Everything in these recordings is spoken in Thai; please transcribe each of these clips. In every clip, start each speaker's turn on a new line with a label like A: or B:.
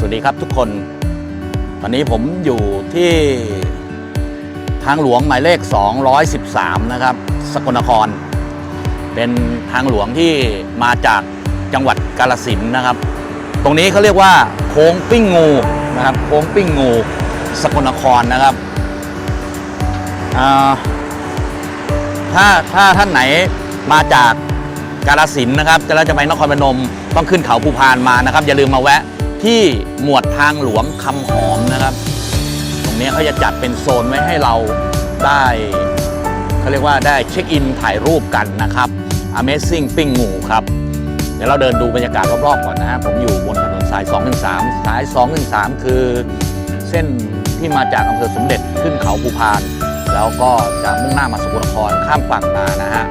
A: สวัสดีครับทุกคน ตอนนี้ผมอยู่ที่ทางหลวงหมายเลข 213 นะครับ สกลนคร เป็นทางหลวงที่มาจากจังหวัดกาลสินนะครับ ตรงนี้เขาเรียกว่าโค้งปิ้งงูนะครับ โค้งปิ้งงู สกลนครนะครับ ถ้าถ้าท่านไหนมาจากกาลสินนะครับจะแล้วจะไปนครพนมต้องขึ้นเขาภูพานมานะครับ อย่าลืมมาแวะ ที่หมวดทางหลวงคำหอมนะครับ ตรงนี้เขาจะจัดเป็นโซนไว้ให้เราได้เขาเรียกว่าได้เช็คอินถ่ายรูปกันนะครับ Amazing ปิ้งงูครับ เดี๋ยวเราเดินดูบรรยากาศรอบๆก่อนนะฮะผมอยู่บนถนนสาย 213 สาย 213 คือเส้นที่มาจากอำเภอสมเด็จขึ้นเขาภูพาน แล้วก็จะมุ่งหน้ามาสกลนครข้ามฝั่งมานะฮะ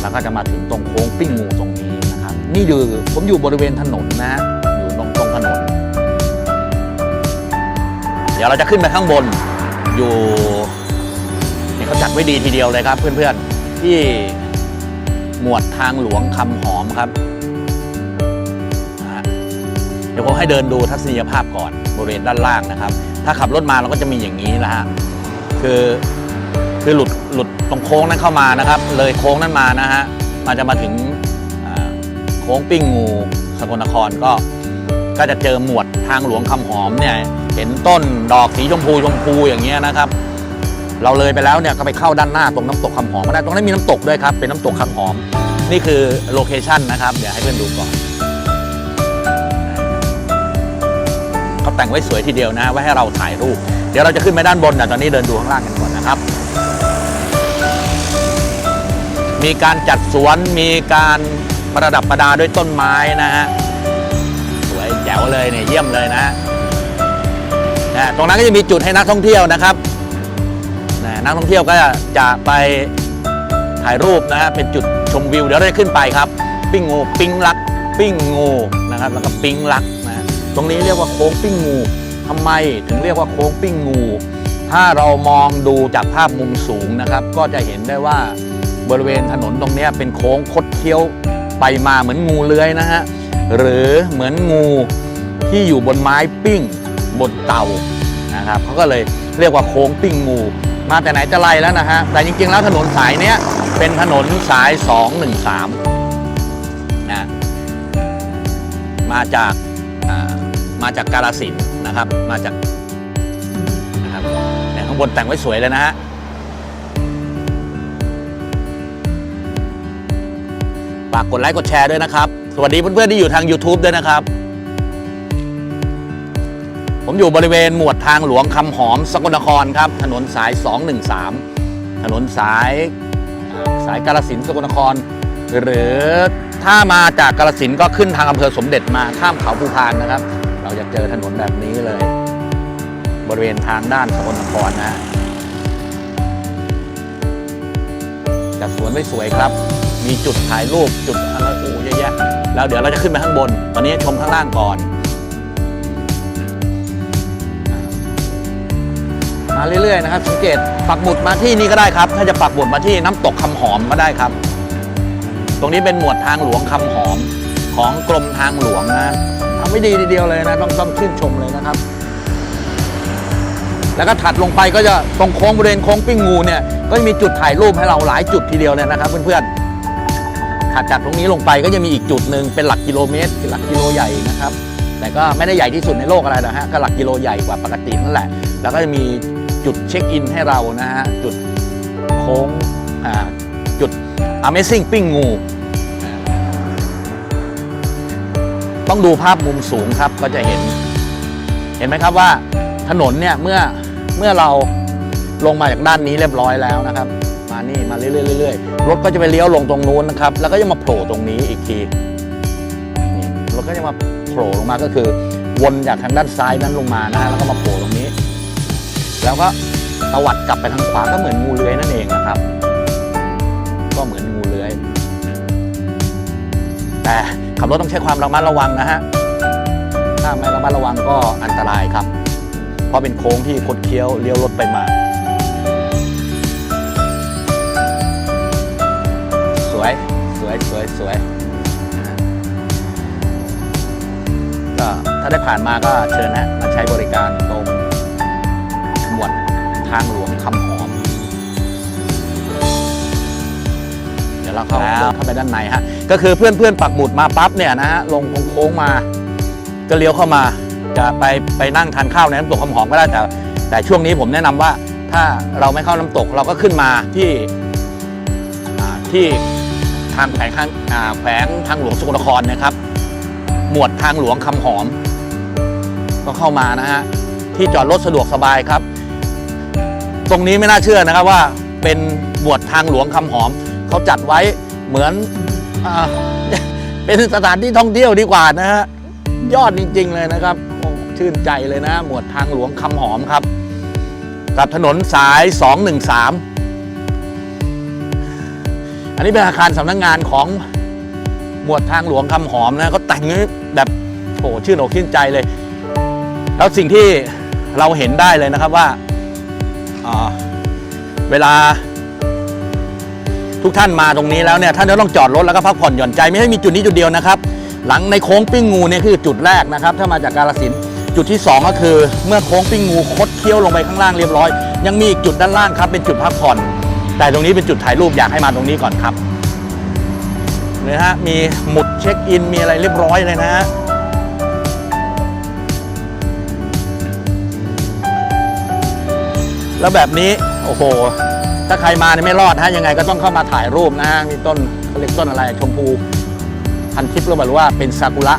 A: แล้วก็จะมาถึงตรงโค้งปิ้งงูตรงนี้นะครับ นี่อยู่ผมอยู่บริเวณถนนนะฮะ ดี๋ยวเราจะขึ้นไปข้างบนอยู่นี่เขาจัดไว้ดีทีเดียวเลยครับ เพื่อนๆที่หมวดทางหลวงคำหอมครับเดี๋ยวผมให้เดินดูทัศนียภาพก่อนบริเวณด้านล่างนะครับ ถ้าขับรถมาเราก็จะมีอย่างนี้นะฮะคือคือหลุดหลุดตรงโค้งนั้นเข้ามานะครับ เลยโค้งนั้นมานะฮะมันจะมาถึงโค้งปิ้งงูสกลนครก็ ก็จะเจอหมวดทางหลวงคำหอมเนี่ยเห็นต้นดอกสีชมพูชมพูอย่างเงี้ยนะครับ เราเลยไปแล้วเนี่ยก็ไปเข้าด้านหน้าตรงน้ำตกคำหอมก็ได้ตรงนั้นมีน้ำตกด้วยครับเป็นน้ำตกคำหอม นี่คือโลเคชั่นนะครับเดี๋ยวให้เพื่อนดูก่อนเขาแต่งไว้สวยทีเดียวนะไว้ให้เราถ่ายรูปเดี๋ยวเราจะขึ้นไปด้านบนแต่ตอนนี้เดินดูข้างล่างกันก่อนนะครับ มีการจัดสวนมีการประดับประดาด้วยต้นไม้นะฮะ แจ๋วเลยเนี่ยเยี่ยมเลยนะฮะนะตรงนั้นก็จะมีจุดให้นักท่องเที่ยวนะครับนะนักท่องเที่ยวก็จะไปถ่ายรูปนะฮะเป็นจุดชมวิวเดี๋ยวเราจะขึ้นไปครับ ปิ้งงูปิ้งลัก ปิ้งงูนะครับแล้วก็ปิ้งลักนะตรงนี้เรียกว่าโค้งปิ้งงูทำไมถึงเรียกว่าโค้งปิ้งงู ถ้าเรามองดูจากภาพมุมสูงนะครับ ก็จะเห็นได้ว่าบริเวณถนนตรงนี้เป็นโค้งคดเคี้ยวไปมาเหมือนงูเลื้อยนะฮะ หรือเหมือนงูที่อยู่บนไม้ปิ้งบนเตานะครับเขาก็เลยเรียกว่าโค้งปิ้งงู มาแต่ไหนแต่ไรแล้วนะฮะแต่จริงๆแล้วถนนสายเนี้ยเป็นถนนสาย 213นะมาจากมาจากกาลสินนะครับมาจากนะครับเนี่ข้างบนแต่งไว้สวยเลยนะฮะฝากกดไลค์กดแชร์ด้วยนะครับ สวัสดีเพื่อนๆที่อยู่ทาง YouTube ด้วยนะครับ ผมอยู่บริเวณหมวดทางหลวงคำหอมสกลนครครับ ถนนสาย 213 ถนนสายอ่าสายกาลสินสกลนคร หรือถ้ามาจากกาลสินก็ขึ้นทางอำเภอสมเด็จมาข้ามเขาภูพานนะครับ เราจะเจอถนนแบบนี้เลย บริเวณทางด้านสกลนครนะฮะจัดสวนไว้สวยครับ มีจุดถ่ายรูปจุดอะไรโอ้เยอะแยะ แล้วเดี๋ยวเราจะขึ้นไปข้างบน ตอนนี้ชมข้างล่างก่อน มาเรื่อยๆนะครับสังเกตปักหมุดมาที่นี่ก็ได้ครับ ถ้าจะปักหมุดมาที่น้ำตกคำหอมก็ได้ครับ ตรงนี้เป็นหมวดทางหลวงคำหอมของกรมทางหลวงนะทำไม่ดีทีเดียวเลยนะต้องต้องชื่นชมเลยนะครับ แล้วก็ถัดลงไปก็จะตรงโค้งบริเวณโค้งปิ้งงูเนี่ยก็จะมีจุดถ่ายรูปให้เราหลายจุดทีเดียวเลยนะครับเพื่อนๆ ถัดจากตรงนี้ลงไปก็จะมีอีกจุดหนึ่งเป็นหลักกิโลเมตรหลักกิโลใหญ่นะครับแต่ก็ไม่ได้ใหญ่ที่สุดในโลกอะไรนะฮะก็หลักกิโลใหญ่กว่าปกตินั่นแหละ แล้วก็จะมีจุดเช็คอินให้เรานะฮะจุดโค้งจุด Amazing ปิ้งงู ต้องดูภาพมุมสูงครับก็จะเห็น เห็นไหมครับว่าถนนเนี่ยเมื่อเมื่อเราลงมาจากด้านนี้เรียบร้อยแล้วนะครับ นี่มาเรื่อยๆรถก็จะไปเลี้ยวลงตรงนู้นนะครับ แล้วก็จะมาโผล่ตรงนี้อีกทีนี่รถก็จะมาโผล่ลงมาก็คือ วนจากทางด้านซ้ายนั้นลงมานะแล้วก็มาโผล่ตรงนี้ แล้วก็ตวัดกลับไปทางขวาก็เหมือนงูเลื้อยนั่นเองนะครับ ก็เหมือนงูเลื้อย แต่ขับรถต้องใช้ความระมัดระวังนะฮะถ้าไม่ระมัดระวังก็อันตรายครับ เพราะเป็นโค้งที่คดเคี้ยวเลี้ยวรถไปมา วยสวยสวยสวยเก็ถ้าได้ผ่านมาก็เชิญนะมาใช้บริการตรงหมวดทางหลวงคำหอม เดี๋ยวเราเข้าเข้าไปด้านในฮะ ก็คือเพื่อนเพื่อนๆปักหมุดมาปั๊บเนี่ยนะฮะลงโค้งๆมา ก็เลี้ยวเข้ามาจะไปไปนั่งทานข้าวในน้ำตกคำหอมก็ได้แต่ แต่ช่วงนี้ผมแนะนำว่าถ้าเราไม่เข้าน้ำตกเราก็ขึ้นมาที่อ่าที่ทางแขวงทางแขวงทางหลวงสกลนครนะครับ หมวดทางหลวงคำหอม ก็เข้ามานะฮะที่จอดรถสะดวกสบายครับ ตรงนี้ไม่น่าเชื่อนะครับว่าเป็นหมวดทางหลวงคำหอมเขาจัดไว้เหมือนอเป็นสถานที่ท่องเที่ยวดีกว่านะฮะยอดจริง ๆ เลยนะครับชื่นใจเลยนะ หมวดทางหลวงคำหอมครับ กับถนนสาย 213 อันนี้เป็นอาคารสำนักงงานของหมวดทางหลวงคำหอมนะเขาแต่งแบบโอ้ชื่นอกชื่นใจเลย แล้วสิ่งที่เราเห็นได้เลยนะครับว่าเวลาทุกท่านมาตรงนี้แล้วเนี่ยท่านจะต้องจอดรถแล้วก็พักผ่อนหย่อนใจไม่ให้มีจุดนี้จุดเดียวนะครับ หลังในโค้งปิ้งงูเนี่ยคือจุดแรกนะครับ ถ้ามาจากกาลสินจุดที่ 2 ก็คือ เมื่อโค้งปิ้งงูคดเคี้ยวลงไปข้างล่างเรียบร้อย ยังมีอีกจุดด้านล่างครับเป็นจุดพักผ่อน แต่ตรงนี้เป็นจุดถ่ายรูปอยากให้มาตรงนี้ก่อนครับเนี่ยฮะมีหมุดเช็คอินมีอะไรเรียบร้อยเลยนะฮะแล้วแบบนี้โอ้โหถ้าใครมาเนี่ยไม่รอดฮะยังไงก็ต้องเข้ามาถ่ายรูปนะฮะมีต้นเขาเรียกต้นอะไรชมพูพันทิพย์หรือเปล่าหรือว่าเป็นซากุระ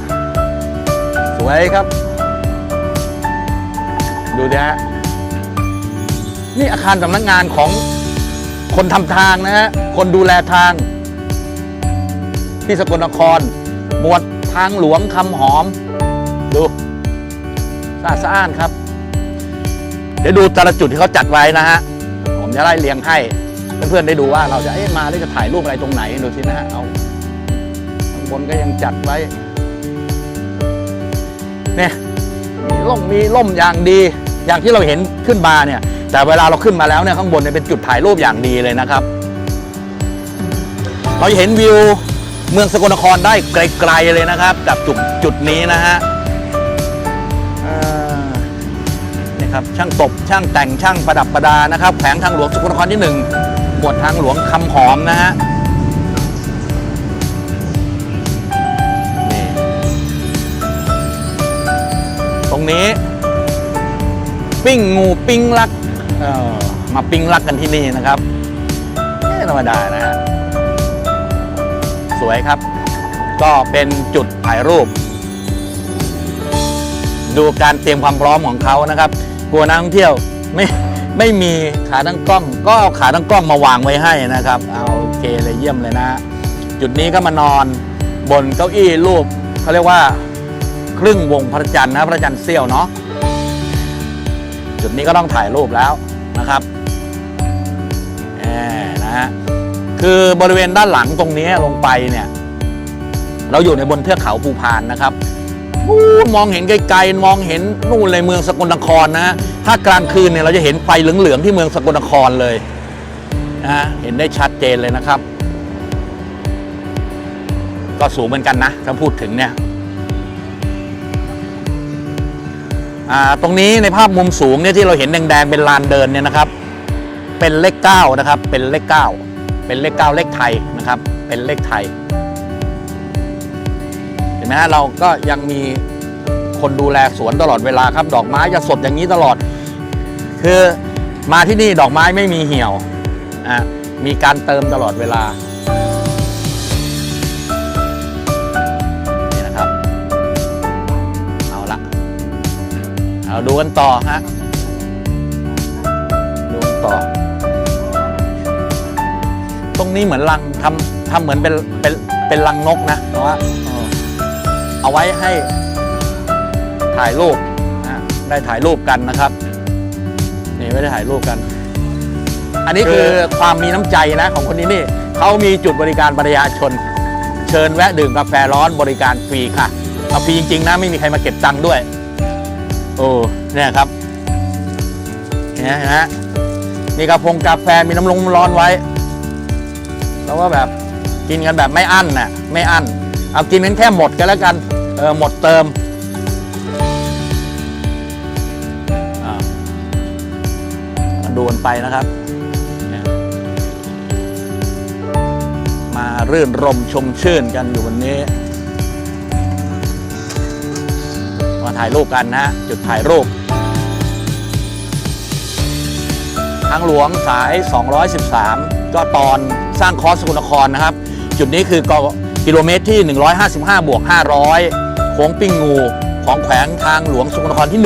A: สวยครับ ดูดิฮะนี่อาคารสำนักงานของ คนทำทางนะฮะ คนดูแลทาง ที่สกลนคร หมวดทางหลวงคำหอม ดูสะอาดสะอ้านครับ เดี๋ยวดูแต่ละจุดที่เขาจัดไว้นะฮะ ผมจะไล่เรียงให้ เพื่อนๆได้ดูว่าเราจะเอ๊ะมาแล้วจะถ่ายรูปอะไรตรงไหน ดูสินะฮะ เอาข้างบนก็ยังจัดไว้ เนี่ยมีร่มมีร่มอย่างดี อย่างที่เราเห็นขึ้นมาเนี่ย แต่เวลาเราขึ้นมาแล้วเนี่ยข้างบนเนี่ยเป็นจุดถ่ายรูปอย่างดีเลยนะครับ เราจะเห็นวิวเมืองสกลนครได้ไกลๆเลยนะครับจากจุดจุดนี้นะฮะนี่ครับช่างตบช่างแต่งช่างประดับประดานะครับแขวงทางหลวงสกลนครที่หนึ่งหมวดทางหลวงคำหอมนะฮะนี่ตรงนี้ ปิ้งงูปิ้งลัก มาปิ้งลักกันที่นี่นะครับไม่ธรรมดานะฮะสวยครับ ก็เป็นจุดถ่ายรูป ดูการเตรียมความพร้อมของเขานะครับ กลัวนักท่องเที่ยวไม่ไม่มีขาตั้งกล้อง ก็เอาขาตั้งกล้องมาวางไว้ให้นะครับ เอาโอเคเลยเยี่ยมเลยนะ จุดนี้ก็มานอนบนเก้าอี้รูปเขาเรียกว่าครึ่งวงพระจันทร์นะพระจันทร์เสี้ยวเนาะจุดนี้ก็ต้องถ่ายรูปแล้ว นะครับนะฮะคือบริเวณด้านหลังตรงนี้ลงไปเนี่ย เราอยู่ในบนเทือกเขาภูพานนะครับมองเห็นไกลๆมองเห็นนู่นเลยเมืองสกลนครนะ ถ้ากลางคืนเนี่ยเราจะเห็นไฟเหลืองๆที่เมืองสกลนครเลยนะเห็นได้ชัดเจนเลยนะครับ ก็สูงเหมือนกันนะ ถ้าพูดถึงเนี่ย ตรงนี้ในภาพมุมสูงเนี่ยที่เราเห็นแดงๆเป็นลานเดินเนี่ยนะครับ เป็นเลขเก้านะครับ เป็นเลขเก้าเป็นเลขเก้าเลขไทยนะครับ เป็นเลขไทยเห็นไหมฮะเราก็ยังมีคนดูแลสวนตลอดเวลาครับ ดอกไม้จะสดอย่างนี้ตลอด คือมาที่นี่ดอกไม้ไม่มีเหี่ยวอะมีการเติมตลอดเวลา เอาดูกันต่อฮะดูกันต่อ ตรงนี้เหมือนรังทำทำเหมือนเป็นเป็นเป็นรังนกนะแต่ว่าเออเอาไว้ให้ถ่ายรูปนะได้ถ่ายรูปกันนะครับนี่ไม่ได้ถ่ายรูปกัน อันนี้คือความมีน้ำใจนะของคนนี้นี่เขามีจุดบริการประชาชน เชิญแวะดื่มกาแฟร้อนบริการฟรีค่ะเอาฟรีจริงๆนะไม่มีใครมาเก็บตังค์ด้วย โอ้เนี่ยครับเนี่ยนะ มีกระพงกาแฟมีน้ำลงร้อนไว้ แล้วก็แบบกินกันแบบไม่อั้นนะ่ะไม่อั้น เอากินกันแค่หมดกันแล้วกันเออหมดเติมดูนไปนะครับ มารื่นรมชมชื่นกันอยู่วันนี้ มาถ่ายรูปกันนะฮะจุดถ่ายรูปทางหลวงสาย 213 ก็ตอนสร้างคอสสกลนครนะครับ จุดนี้คือกกิโลเมตรที่ 155 บวก 500 โค้งปิ้งงูของแขวงทางหลวงสกลนครที่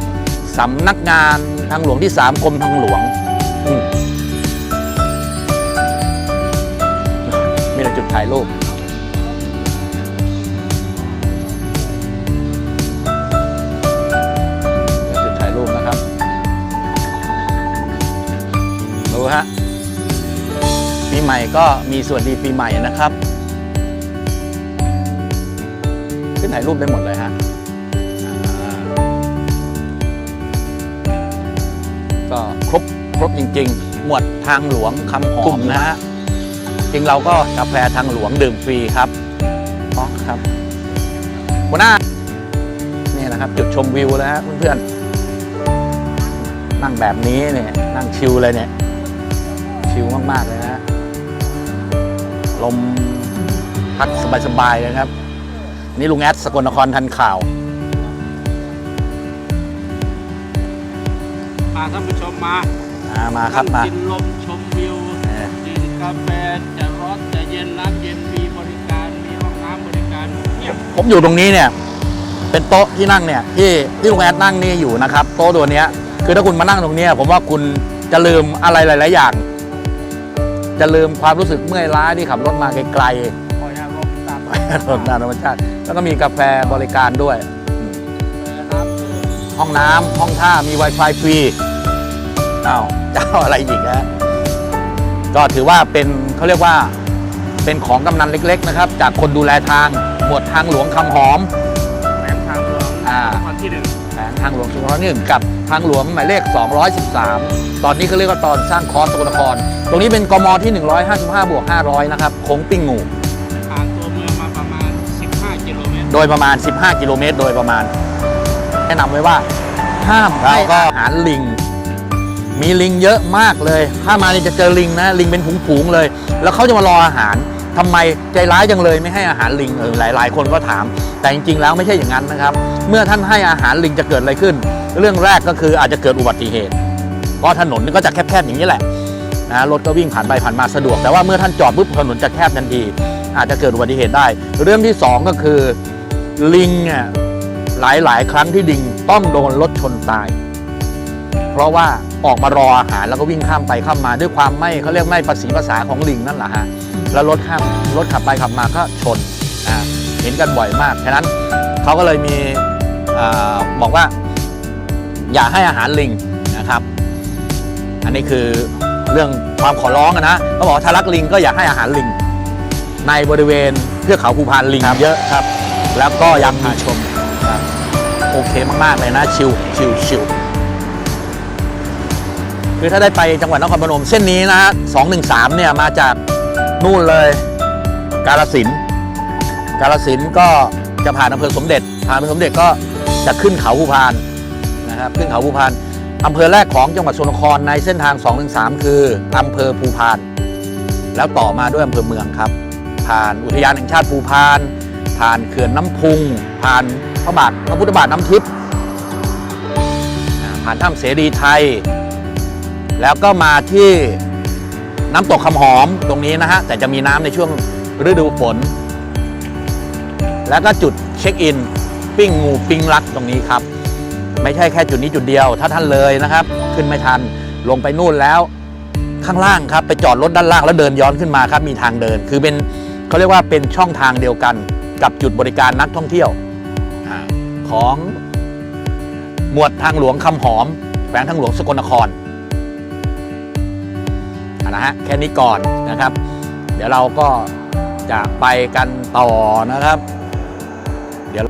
A: 1 สำนักงานทางหลวงที่ 3 กรมทางหลวงมมีแต่จุดถ่ายรูป ม่ก็มีส่วนดีปีใหม่นะครับ ขึ้นถ่ายรูปได้หมดเลยฮะอ่าก็ครบครบจริง ๆ หมวดทางหลวงคำหอมนะฮะจริงเราก็กาแฟทางหลวงดื่มฟรีครับอ๋อครับหัวหน้านี่นะครับ จุดชมวิวแล้วฮะเพื่อนๆนั่งแบบนี้เนี่ยนั่งชิลเลยเนี่ยชิลมากๆเลยนะฮะ ลมพัดสบายๆเลยครับ นี่ลุงแอดสกลนครทันข่าว
B: พาท่านผู้ชมมา
A: อ่ามาครับมา
B: นั่งกินลมชมวิว
A: เออ
B: กินกาแฟจะร้อนจะเย็นน้ำเย็นมีบริการมีห้องน้ำบริการเงียบ
A: ผมอยู่ตรงนี้เนี่ย เป็นโต๊ะที่นั่งเนี่ยที่ที่ลุงแอดนั่งนี่อยู่นะครับ โต๊ะตัวเนี้ยคือถ้าคุณมานั่งตรงเนี้ยผมว่าคุณจะลืมอะไรหลาย ๆ อย่าง จะลืมความรู้สึกเมื่อยล้าที่ขับรถมาไกลๆ
B: คอยอารมณ์ตาม
A: ถนนธรรมชาติแล้วก็มีกาแฟบริการด้วยอืม
B: ครับ
A: ห้องน้ำห้องท่ามี Wi-Fi ฟรีอ้าวเจ้าอะไรอีกฮะก็ถือว่าเป็นเขาเรียกว่าเป็นของกำนันเล็ก ๆ นะครับ จากคนดูแลทางหมวดทางหลวงคำหอม
B: แหวงทางหลวง
A: อ่า
B: นครที่หนึ่ง
A: แผง ทางหลวงสุขนหนึ่งกับทางหลวงหมายเลข 213 ตอนนี้เขาเรียกว่าตอนสร้างคอร์สสกลนคร ตรงนี้เป็นกมที่ 155 บวก 500 นะครับโค้งปิ้งงู
B: ผ่านตัวเมืองมาประมาณ 15 กิโลเมตร
A: โดยประมาณ 15 กิโลเมตร โดยประมาณ แนะนำไว้ว่าห้ามให้อาหารลิง มีลิงเยอะมากเลย ถ้ามานี่จะเจอลิงนะ ลิงเป็นผงๆเลย แล้วเขาจะมารออาหาร ทำไมใจร้ายจังเลยไม่ให้อาหารลิงเออหลาย ๆ คนก็ถาม แต่จริง ๆ แล้วไม่ใช่อย่างนั้นนะครับ เมื่อท่านให้อาหารลิงจะเกิดอะไรขึ้น เรื่องแรกก็คืออาจจะเกิดอุบัติเหตุ เพราะถนนนี่ก็จะแคบ ๆ อย่างนี้แหละนะรถก็วิ่งผ่านไปผ่านมาสะดวก แต่ว่าเมื่อท่านจอดปุ๊บถนนจะแคบทันที อาจจะเกิดอุบัติเหตุได้ เรื่องที่สองก็คือลิงเนี่ยหลายๆครั้งที่ลิงต้องโดนรถชนตาย เพราะว่าออกมารออาหารแล้วก็วิ่งข้ามไปข้ามมาด้วยความไม่เขาเรียกไม่ภาษีภาษาของลิงนั่นแหละฮะ แล้วรถข้ามรถขับไปขับมาก็ชนอ่าเห็นกันบ่อยมากฉะนั้นเขาก็เลยมีอาบอกว่า อย่าให้อาหารลิงนะครับ อันนี้คือเรื่องความขอร้องอะนะเขาบอกว่าถ้ารักลิงก็อย่าให้อาหารลิง ในบริเวณเทือกเขาภูพานลิงเยอะครับ แล้วก็ยังมีชมครับโอเคมาก ๆ เลยนะ ชิวชิวชิวคือถ้าได้ไปจังหวัดนครพนมเส้นนี้นะ213เนี่ยมาจาก นู่นเลย กาลสิน กาลสินก็จะผ่านอำเภอสมเด็จ ผ่านอำเภอสมเด็จก็จะขึ้นเขาภูพานนะครับ ขึ้นเขาภูพานอำเภอแรกของจังหวัดสกลนครในเส้นทาง213คืออำเภอภูพาน แล้วต่อมาด้วยอำเภอเมืองครับ ผ่านอุทยานแห่งชาติภูพาน ผ่านเขื่อนน้ำพุง ผ่านพระบาทพระพุทธบาทน้ำทิพย์ผ่านถ้ำเสรีไทย แล้วก็มาที่ น้ำตกคำหอมตรงนี้นะฮะ แต่จะมีน้ำในช่วงฤดูฝน แล้วก็จุดเช็คอิน ปิ้งงูปิ้งลักตรงนี้ครับ ไม่ใช่แค่จุดนี้จุดเดียว ถ้าท่านเลยนะครับ ขึ้นไม่ทันลงไปนู่นแล้วข้างล่างครับ ไปจอดรถด้านล่างแล้วเดินย้อนขึ้นมาครับมีทางเดิน คือเป็นเขาเรียกว่าเป็นช่องทางเดียวกันกับจุดบริการนักท่องเที่ยวของหมวดทางหลวงคำหอมแขวงทางหลวงสกลนคร นะฮะแค่นี้ก่อนนะครับ เดี๋ยวเราก็จะไปกันต่อนะครับ เดี๋ยว